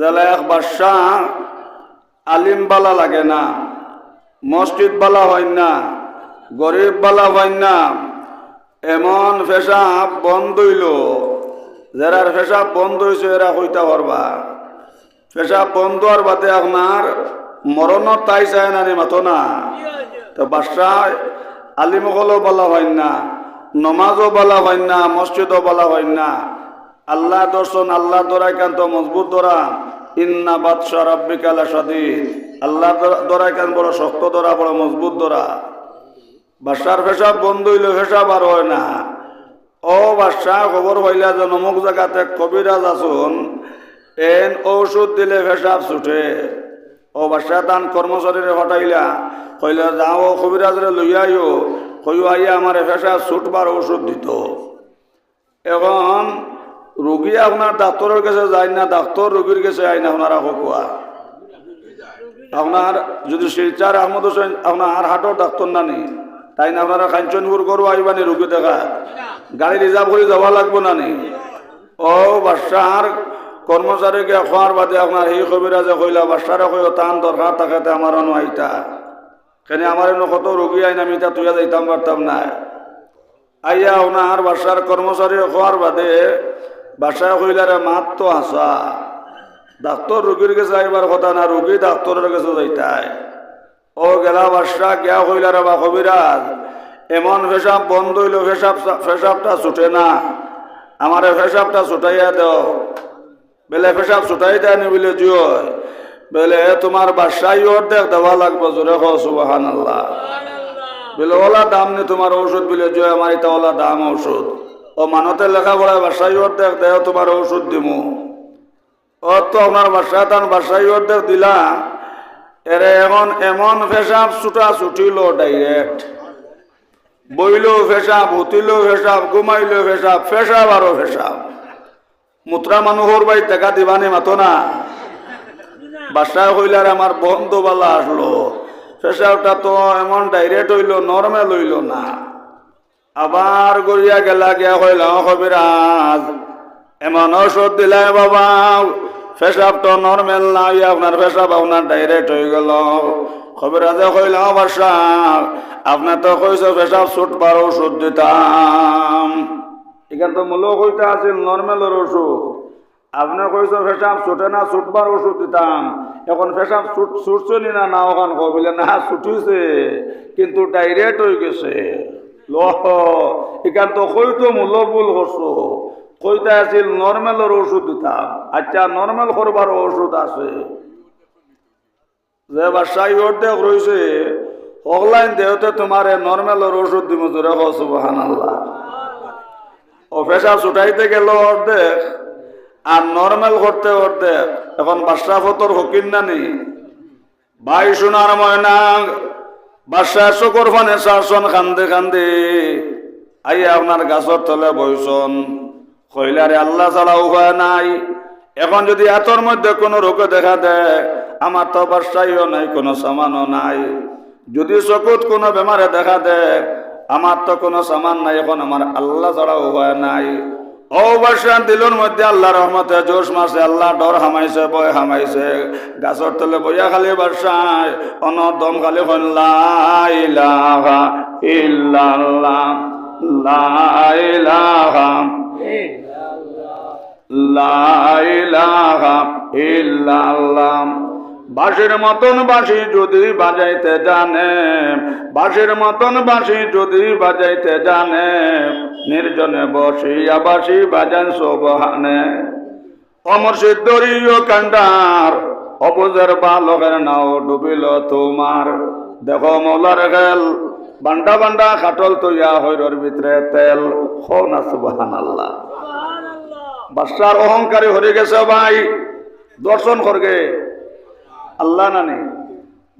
জেলা এক বাদশাহ আলিম বালা লাগে না, মসজিদ বালা হয় না, গরিব বালা হয় না। এমন পেশাব বন্ধ হইল যারার পেশাব বন্ধ হয়েছে এরা হইতে পারবা। পেশাব বন্ধ হওয়ার বাদে আপনার মরণর তাই চায় না রে মাতো না। তো বাদশাহ আলিমকলও বলা হয় না, নমাজও বলা হয় না, মসজিদও বলা হয় না আল্লাহ দর্শন, আল্লাহ দরাইকান্ত মজবুত দরা ইন্না বাদশাহ রব্বিকালা সদিদ আল্লাহ দরাইকান বড় শক্ত দরা বড় মজবুত দরা বাদশার পেশাব বন্ধ হইলে পেশাব আর হয় না। ও বাদশাহ খবর হইলা যে নমুক জায়গাতে কবিরাজ আসুন এন ঔষধ দিলে পেশাব ছুটে। ও বাদশাহ তান কর্মচারীরে হটাইলা কইলা, যাও কবিরাজরে লইয়াইও কইও, আইয়া আমার পেশাব ছুটবার ঔষধ দিত। এখন রুগী আপনার ডাক্তারের কাছে যায় না, ডাক্তার রুগীর কাছে আয় না, আপনারা কোয়া আপনার যদি শিলচার আহমদ হোসেন, আপনার হাটর ডাক্তার নানি তাই না আপনারা কাঞ্চনপুর করব আইবানি রুগী দেখা? গাড়ি রিজার্ভ করে যাওয়া লাগবো নানি ও বাদশাহার কর্মচারীকে খোয়ার বাদে আপনার এই কবিরাজে কইলা বাদশারে কইও টান দরকার থাকাতে আমার অন্য আইতা। কেন আমার এনে কত রুগী আইন আমি তা তুইয়া যাইতাম পারতাম না আইয়া ওনার বাসার কর্মচারী খোয়ার বাদে বাসায় কইলারে মাত তো আসা ডাক্তার রুগীর কাছে আইবার কথা না রুগী ডাক্তারের কাছে যাইতাই। ও গেলা বাসা গিয়া কইলারে বা কবিরাজ এমন পেশাব বন্ধ হইল পেশাব পেশাবটা ছুটে না। আমার পেশাবটা ছুটাইয়া দাও। বেলে পেশাব ছুটাই দেয়নি বলে জিও বেলে তোমার বাসায় অর্ধেক দেওয়া লাগবে জোরে সুবাহান আল্লাহ বলে ওলা দাম নেই তোমার ঔষধ বলে জয় আমার এটা ওলা দাম ঔষধ। ও মানতে লেখাপড়ায় বাসায় অর্ধেক দেয় তোমার ঔষধ দিমু। ও তো আপনার বাসায় তার বাসায় অর্ধেক দিলা। এরে এখন এমন পেশাব ছুটা ছুটিল ডাইরেক্ট বইলেও ফেসাব হুতিলেও ফেসাব ঘুমাইলেও ফেসাব ফেসাব আরও ফেসাব। মুত্রা মানুহর বাই টাকা দিবানি মাতো না। বাসায় হইলার আমার বন্ধু বালা আসলো। ফেসাবটা তো এমন ডাইরেক্ট হইল নর্মেল হইল না। আবার গড়িয়া গেলা গিয়া হইল কবিরাজ এমন ওষুধ দিলাই বাবা ফেসাব তো নর্মেল নাই, আপনার ফেসাব আপনার ডাইরেক্ট হয়ে গেল। কবিরাজে কইল বাসা আপনার তো কইস পেশাব ছুটবার ওষুধ দিতাম। এখানে তো মূল কইতে আছিল নর্মেলের ওষুধ, আপনি কইস পেশাব ছুটে না, ছুটবার ওষুধ দিতাম। এখন পেশাব ছুটছে নি না না ওখান কবিলে না, ছুটিছে, কিন্তু ডাইরেক্ট হয়ে গেছে। ল এখান তো কইতো মূল ভুল করছ আছিল নর্মেলের ওষুধ দিতাম আচ্ছা নর্মেল করবার ওষুধ আছে। যে বাসায় অর্ধেক রয়েছে অনলাইন দেহতে তোমার নর্মেলের ওষুধ দিব জোরে সুবাহান আল্লাহ ও পেশা ছুটাইতে গেল অর্ধেক আর নর্মেল করতে অর্ধেক এখন বাসা ফতর হকিন নানি। ভাই সোনার ময়না বাসা চকুর ফানে শাসন কান্দে কান্দে আইয়া আপনার গাছর তলে বইসন। কইলারে, আল্লাহ ছাড়া উপায় নাই। এখন যদি এতর মধ্যে কোনো রোগে দেখা দেয়, আমার তো বাসাইও নাই, কোনো সামানও নাই। যদি চকুত কোনো বেমারে দেখা দেয়, আমার তো কোনো সামান নাই, এখন আমার আল্লাহ ছাড়া উপায় নাই। ও বাসা দিলুর মধ্যে আল্লাহ রহমতে জোশ মাসে আল্লাহ ডর হামাইছে বয় হামাইছে। গাছর তলে বইয়া খালি বাসায় অন দম খালি হন লাইলাহা ইল্লাল্লাহ লাইলাহা লাইলাহা ইল্লাল্লাহ। বাঁশির মতন বাঁশি যদি বাজাইতে জানে বাঁশির মতন বাঁশি যদি বাজাইতে জানে নির্জনে বসিয়া বাঁশি বাজান সোবহানে। অমর সিদ্ধরীয় কান্ডার অবুজের বালকের নাও ডুবিল তোমার। দেখো মৌলার গেল বান্ডা বান্ডা খাটল তৈয়া হৈরর ভিতরে তেল। হো না সুবাহান আল্লাহ বাদশার অহংকারী হরে গেছে ভাই দর্শন করগে। আল্লাহ নানি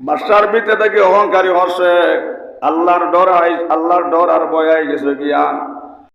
বাসার ভিতরে থেকে অহংকারী হসে আল্লাহর ডর আল্লাহর ডর আর বয়াই গেছে গিয়া।